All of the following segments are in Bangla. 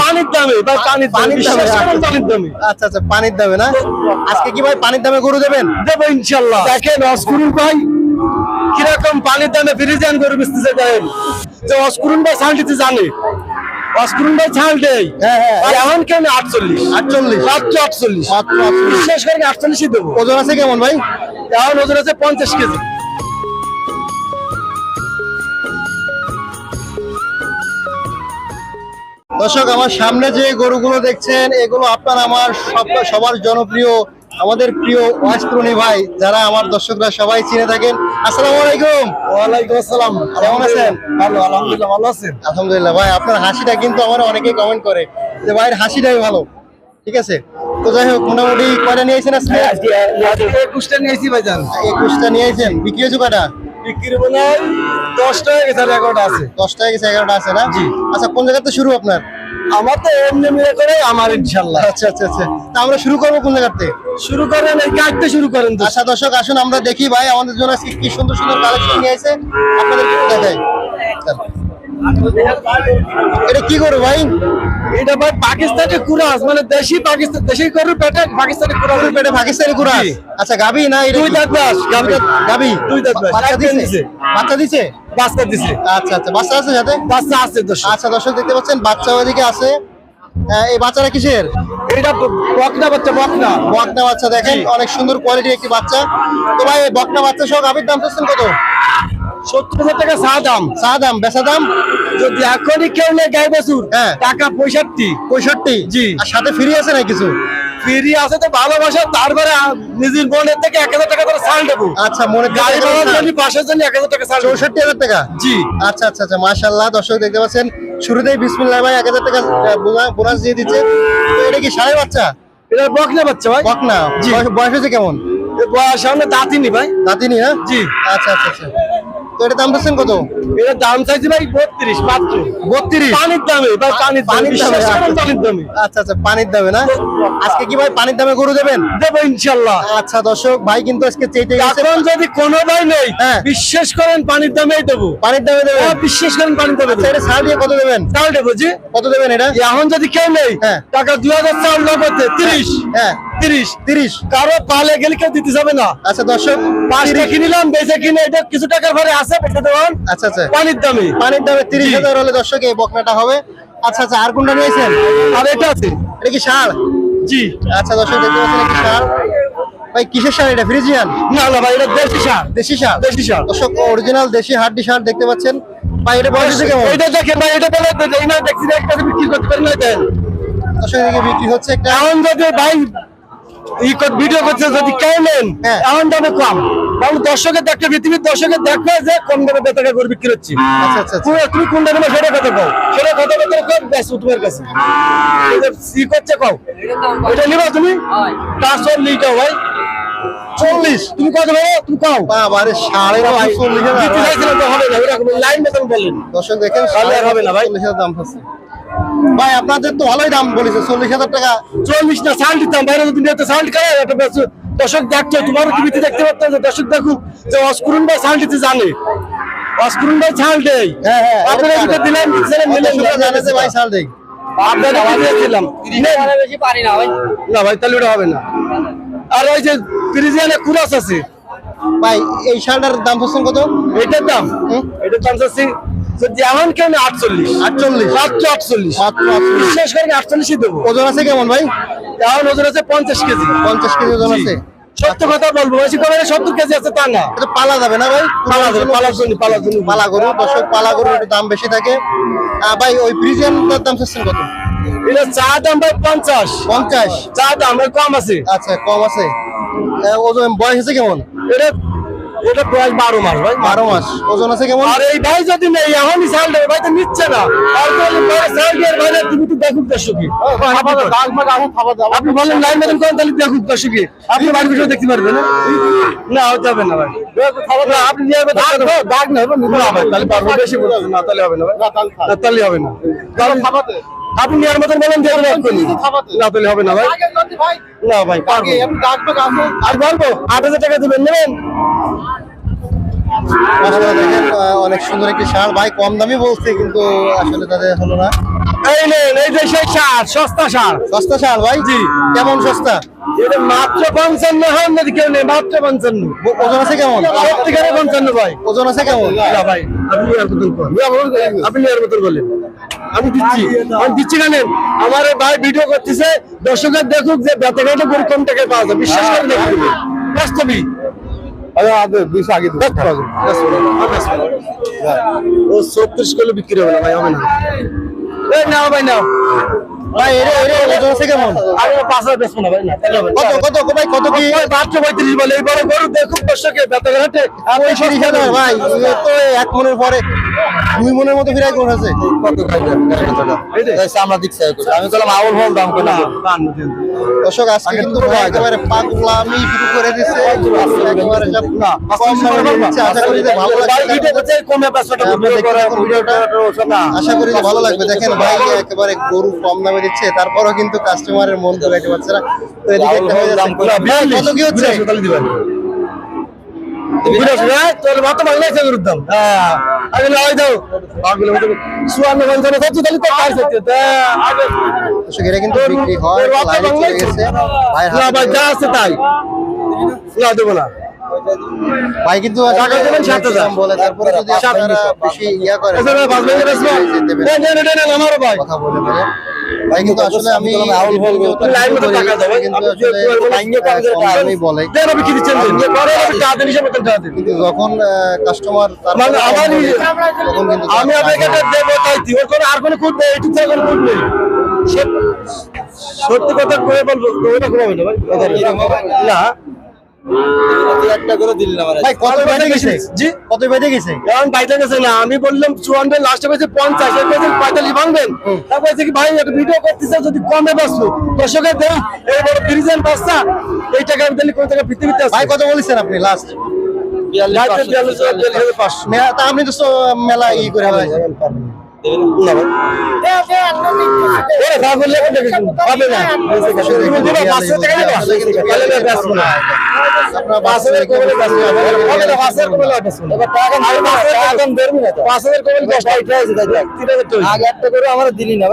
পানির দামে ভাই পানির দামে পানির আচ্ছা আচ্ছা পানির দামে না? আজকে কি ভাই পানির দামে গরু দেবেন? দেবো ইনশাল্লাহ। দেখেন অস্কুরুন ভাই কীরকম পানির দামে ফ্রিজান করে বেচতেছে দেখেন। যে অস্কুরুন ভাই জানে। অস্কুরুন ভাই ছাল দেয়। হ্যাঁ, হ্যাঁ। আর এখন কেন আটচল্লিশ? আটচল্লিশ। মাত্র আটচল্লিশ। মাত্র আটচল্লিশই দেবো। ওজন আছে কেমন ভাই? এখন ওজন আছে পঞ্চাশ কেজি। দর্শক আমার সামনে যে গরুগুলো দেখছেন এগুলো আপনার আমার সব- সবার জনপ্রিয় আমাদের প্রিয় ওয়াজপ্রণী ভাই যারা আমার দর্শকরা সবাই চিনে থাকেন। আসসালামু আলাইকুম। ওয়ালাইকুম আসসালাম। কেমন আছেন? ভালো আলহামদুলিল্লাহ ভালো আছেন আলহামদুলিল্লাহ ভাই আপনার হাসিটা কিন্তু আমার অনেকেই কমেন্ট করে যে ভাইয়ের হাসিটাই ভালো ঠিক আছে? তো যাই হোক মোটামুটি কয়টা নিয়েছেন আজকে? একুশটা নিয়েছি ভাই জান একুশটা নিয়েছেন বিক্রি হয়েছে কয়টা? বিক্রি মনে হয় দশটা হয়ে গেছে আর এগারোটা আছে। গেছে এগারোটা আছে না? জি। আচ্ছা কোন জায়গাতে শুরু আপনার? আমার তো এমনি মিলে করে আমার ইনশাল্লাহ। আচ্ছা আচ্ছা আচ্ছা। তা আমরা শুরু করব কোন জায়গাতে শুরু করেন এই কাটতে শুরু করেন তো। আচ্ছা দর্শক আসুন আমরা দেখি ভাই আমাদের জন্য আজকে কি সুন্দর সুন্দর কালেকশন নিয়ে এসে আপনাদের দেখাই। এটা কি করো ভাই? এটা ভাই পাকিস্তানি কুরাস মানে দেশি পাকিস্তান দেশি গরুর পেটে পাকিস্তানি কুরাস। গরুর পেটে পাকিস্তানি কুরাস? আচ্ছা গাবি না এটা দুই? দাঁত বাস, গাভী। গাবি দুই দাঁত বাস, বাচ্চা দিছে। বাচ্চা দিছে? বাচ্চা দিছে। আচ্ছা আচ্ছা। বাচ্চা আছে সাথে? বাচ্চা আছে দশ আচ্ছা দর্শক দেখতে পাচ্ছেন বাচ্চা ওইদিকে আছে। আহ, এই বাচ্চারা কিসের? এটা বকনা বাচ্চা বকনা। বকনা বাচ্চা দেখেন অনেক সুন্দর কোয়ালিটির একটি বাচ্চা। তো ভাই বকনা বাচ্চা সহ গাবির দাম চাচ্ছেন কত? সত্তর হাজার টাকা চা দাম চা দাম বেচা দাম। যদি এখনই কেউ নেই গাই বাছুর হ্যাঁ। টাকা পঁয়ষট্টি। পঁয়ষট্টি? জি। আর সাথে ফ্রি আছে না কিছু? ফিরি আছে তো ভালোবাসা তারপরে নিজের বোনের থেকে এক হাজার টাকা করে দেবো। আচ্ছা মনে গাড়ি ভাড়ার জন্য জন্য এক হাজার টাকা চৌষট্টি হাজার টাকা? জি। আচ্ছা আচ্ছা আচ্ছা মাশাল্লাহ দর্শক দেখতে পাচ্ছেন শুরুতেই বিসমিল্লাহ ভাই এক হাজার টাকা বোনা- বোনাস দিয়ে দিচ্ছে। এটা কি সাড়ে বাচ্চা? এটা বকনা বাচ্চা ভাই। বকনা? বয়স হয়েছে কেমন? বয়স সামনে দাঁতিনি ভাই। দাঁতিনি হ্যাঁ জি। আচ্ছা আচ্ছা আচ্ছা। তো এটা দাম দিচ্ছেন কত? এটা দাম চাইছি ভাই বত্রিশ মাত্র। বত্রিশ? পানির দামে ভাই পানির পানির দামে, বিশ্বাস করেন আচ্ছা। পানির দামে। আচ্ছা আচ্ছা পানির দামে না? আজকে কি ভাই পানির দামে গরু দেবেন? দেবো ইনশাল্লাহ। আচ্ছা দর্শক ভাই কিন্তু আজকে চেয়ে এখন যদি কোনো ভাই নেই হ্যাঁ। বিশ্বাস করেন পানির দামেই দেবো। পানির দামে দেবেন? হ্যাঁ, বিশ্বাস করেন পানির দামে আচ্ছা দেবো এটা সার দিয়ে কত দেবেন? চাল দেবো জি। কত দেবেন এটা? এখন যদি কেউ নেই হ্যাঁ। টাকা দুই হাজার চাল নগদে তিরিশ। হ্যাঁ। তিরিশ। তিরিশ। কারও পালে গেলে কেউ দিতে যাবে না। আচ্ছা দর্শক পাঁচটা কিনিলাম বেঁচে কিনে এটা কিছু টাকার পরে আছে বেঁচে আচ্ছা আচ্ছা। পানির দামে। পানির দামে তিরিশ হাজার হলে দর্শক এই বকনাটা হবে। আচ্ছা আচ্ছা আর কোনটা নিয়েছেন? আর এটা আছে। এটা কি সার জি। আচ্ছা দর্শক দেখতে পাচ্ছেন একটি সার ভাই কিসের সার এটা? ফ্রিজিয়ান? না না ভাই এটা দেশি সার দেশি সার দেশি সার দর্শক অরিজিনাল দেশি হাড্ডি সার দেখতে পাচ্ছেন। ভাই এটা বয়স কেমন? এটা দেখেন ভাই এটা বলে এই না দেখছি একটা বিক্রি করতে পারেন না দেন। দর্শক বিক্রি হচ্ছে একটা এখন যদি ভাই ভিডিও করছে যদি কেউ নেন হ্যাঁ। দামে কম। কারণ দর্শকের দেখতে পৃথিবীর দর্শকের দেখবে যে কম দামে বেতাকা করে বিক্রি হচ্ছে। আচ্ছা আচ্ছা আচ্ছা। তুমি কোন দামে সেটা কথা কও। সেটা কথা কথা কম বেশ তোমার কাছে। এই করছে কও এটা নিবা তুমি? তার চল্লিশ দাও ভাই। চল্লিশ। তুমি কত নেব? তুমি কও। বাবারে সাড়ে চল্লিশ হবে না লাইন মতন বলেন দর্শক দেখেন হবে না ভাই। চল্লিশ দাম হচ্ছে। ভাই আপনাদের তো ভালোই দাম বলেছে চল্লিশ হাজার টাকা। চল্লিশ না সাউন্ড দিতাম বাইরে যদি করে একটা দর্শক দেখছ তোমারও টিভিতে দেখতে পারতাম যে দর্শক দেখুক যে অস্কুরুন ভাই সাউন্ড দিতে জানে। অস্কুরুন ভাই সাউন্ড দেয়। হ্যাঁ হ্যাঁ আপনারা যেটা জানে। যে ভাই সার দেখ আপনাদের দিয়েছিলাম বেশি পারি না ভাই। না ভাই তাহলে ওটা হবে না। আর ওই যে ফ্রিজিয়ানে কুরাস আছে। ভাই এই শালটার দাম হচ্ছেন কত? এটার দাম? এটার দাম চাচ্ছি যেমন কেন আটচল্লিশ? আটচল্লিশ। মাত্র আটচল্লিশ। মাত্র। বিশ্বাস করেন আটচল্লিশই দেবো। ওজন আছে কেমন ভাই? এখন ওজন আছে পঞ্চাশ কেজি। পঞ্চাশ কেজি ওজন আছে? সত্য কথা বলব বেশি সত্তর কেজি আছে তা না। এটা পালা যাবে না ভাই? পালা যাবে, পালার জন্য পালার জন্য। পালা গরু দর্শক পালা গরুর একটু দাম বেশি থাকে। ভাই ওই ফ্রিজিয়ানটার দাম চাচ্ছেন কত? এটা চা দাম ভাই পঞ্চাশ। পঞ্চাশ? চা দাম কম আছে। আচ্ছা কম আছে। ওজন বয়স আছে কেমন? এটা এটা প্রায় বারো মাস ভাই। বারো মাস। ওজন আছে কেমন? আর এই ভাই যদি নেই এখনই চাল দেবে। ভাই তো নিচ্ছে না। তুমি তো দেখুক আপনি বলেন। লাইন মেরেন করেন তাহলে দেখুক আপনি বাড়ির দেখতে পারবেন না? না হতে হবে না ভাই। আট হাজার টাকা অনেক সুন্দর একটি সার ভাই, কম দামি বলছে, কিন্তু আসলে তাদের হলো না। এই নেন এই যে সেই সার সস্তা সার। সস্তা শাল ভাই? জি। কেমন সস্তা? এটা মাত্র পঞ্চান্ন হয় কেউ নেই মাত্র পঞ্চান্ন। ওজন আছে কেমন? সত্যিকারে পঞ্চান্ন ভাই। ওজন আছে কেমন? না ভাই আপনি আর বোতল করেন? আপনি আর বোতল বলেন আমি দিচ্ছি। আমি দিচ্ছি কেন আমার ভাই ভিডিও করতেছে দর্শকের দেখুক যে বেতনটা গরু কম টাকায় পাওয়া যায়। বিশ্বাস করে ও ছত্রিশ কিলো বিক্রি হবে না ভাই হবে না। এই নাও ভাই নাও ভাই এর এর ওজন আছে কেমন আমি পাঁচ হাজার বেচবো না ভাই না তাহলে হবে না। কত কত ভাই কত কি? ওই মাত্র পঁয়ত্রিশ বলে এই বড় গরু দেখুন দর্শকে বেতন হাটে। ওই তিরিশ হাজার। ভাই তো এক মনের পরে। দুই মনের মতো ফিরাই কোন আছে কত খাইবে আমরা দিচ্ছি আমি বললাম আউল হল দাম করে দর্শক আজকে কিন্তু একেবারে পাগলামি শুরু করে দিচ্ছে একেবারে সব না, কম দামে দিয়ে দিচ্ছে। আশা করি যে ভালো লাগবে। কমে পাঁচশো আপনি ভিডিওটা। আশা করি যে ভালো লাগবে। দেখেন ভাই একেবারে গরু কম দামে দিচ্ছে তারপরও কিন্তু কাস্টমারের মন জোগাইতে পারছে না। তো এদিকে একটা হয়ে যাচ্ছে। ভাই, কত কি হচ্ছে? হ্যাঁ হয়ে কিন্তু বিক্রি হয় তাই। না দেবো না। ভাই কিন্তু বলে তারপরে যদি আপনারা বেশি ইয়া করেন কথা বলে ভাই কিন্তু আসলে আমি আউল বল বল। লাইন মতো টাকা দাও কিন্তু আসলে যে বলবেন, ভাঙিয়ে টাকা আমি বলে দেন আপনি কি দিচ্ছেন দেন। পরে আমি টাকা দিন হিসেবে টাকা দিন। কিন্তু যখন কাস্টমার মানে তখন কিন্তু আমি আপনাকে তাই আর কোনো নেই এইটুকু কোনো খুঁত সত্যি কথা কয়ে বলব ভাই না একটা করে ভাই কত বাইরে গেছে? জি কত বাইরে গেছে? কারণ বাইরে গেছে না আমি বললাম চুয়ান্ন লাস্টে পেয়েছে পঞ্চাশ এর পেয়েছে পঁয়তাল্লিশ ভাঙবেন। তারপর কি ভাই একটা ভিডিও করতেছে যদি কমে বাঁচলো দর্শকের দেন এই বড় বাচ্চা এই টাকা আমি দিলে কোন টাকা পৃথিবীতে ভাই কত বলেছেন আপনি লাস্ট আপনি তো মেলা ই করে আমার না।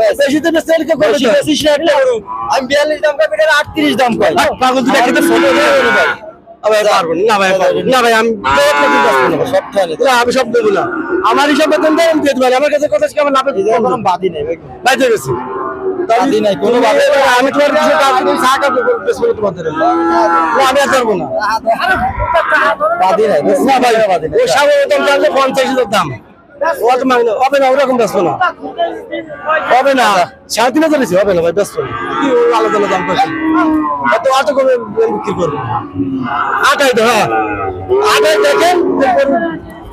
আমি বিয়াল্লিশ দাম পাই আটত্রিশ দাম পাই দুটা গেলো ভাই। পারব না। ভাই, পারব না। ভাই, আমি না আমি সব দেবো না। আমার হিসাব বেতন দেয় আমি দিয়ে দেবো। আমার কাছে কথা আছে কি আমার লাভের কম কোনো নেই। বাদি নেই ভাই কোনো বাদি আমি তোমার কিছু কাজ চা কাপড় তোমাদের আমি আর পারব না বাদি নাই না ভাই ও সাগরের দাম জানলে পঞ্চাশ দাম ও তো হবে না ওরকম ব্যস্ত না। হবে না। সাড়ে তিন হাজার হবে না ভাই ব্যস্ত। না। কি আলাদা আলাদা দাম করছে? এত আট করে বিক্রি করব? আটাই তো হ্যাঁ। আটাই দেখেন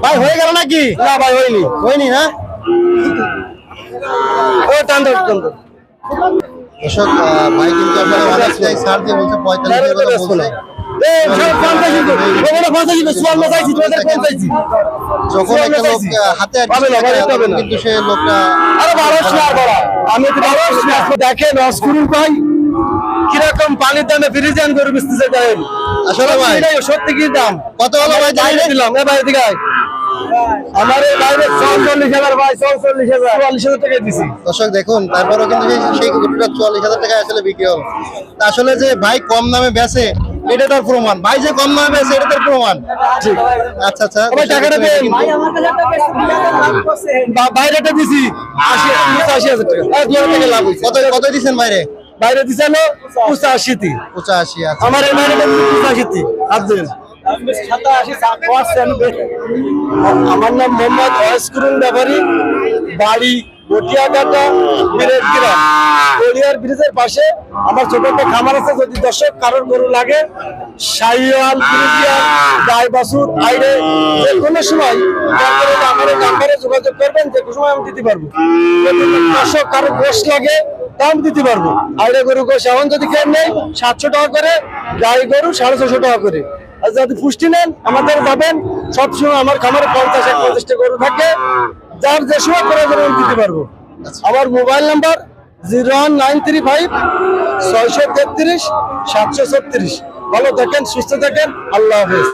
ভাই হয়ে গেল নাকি? না ভাই হয়নি। হয়নি না ও টান টান আহ, ভাই কিন্তু আসলে অনেকটাই ছাড় দিয়ে বলছে পঁয়তাল্লিশ যখন একটা লোক হাতে। কিন্তু সে লোকটা আমি দেখেন অস্কুরুল ভাই কীরকম পানির দামে ফ্রিজেন করে দেখেন। আসলে ভাই সত্যি কি দাম? কত হলো ভাই বাইরে দিলাম। এ বাইরে দিকে আমার এই বাইরে চৌচল্লিশ হাজার ভাই চৌচল্লিশ হাজার। চুয়াল্লিশ হাজার টাকা দিছি। দর্শক দেখুন তারপরেও কিন্তু সেই সেই কুকুরটা চুয়াল্লিশ হাজার টাকা আসলে বিক্রি হলো আসলে যে ভাই কম দামে বেচে এটা তার প্রমাণ। ভাই যে কম দামে বেচে এটা তার প্রমাণ। ঠিক আচ্ছা আচ্ছা। ভাই টাকাটা দেন। বা- বাইরেটা দিছি। আশি পঁচাশি হাজার টাকা। এক লাখ টাকা লাভ হয়েছে। কত কত দিচ্ছেন বাইরে বাইরে দিছে হলো পঁচাশি আচ্ছা। আমার এই তি আমার নাম মোহাম্মদ ব্যাপারী বাড়ি গটিয়াঘাটা গ্রাম। গড়িয়ার ব্রিজের পাশে আমার ছোট একটা খামার আছে, যদি দর্শক কারোর গরু লাগে গাই যোগাযোগ করবেন দিতে পারব। গরু এখন যদি সাতশো টাকা করে, গাই গরু সাড়ে ছশো টাকা করে। আর যদি পুষ্টি নেন, আমাদের যাবেন, সবসময় আমার খামারে পঞ্চাশ এক গরু থাকে, যার যে সময় করে দিতে পারব। আমার mobile number zero one nine three five, ছয়শো তেত্রিশ, সাতশো ছত্রিশ। ভালো থাকেন, সুস্থ থাকেন। আল্লাহ হাফেজ।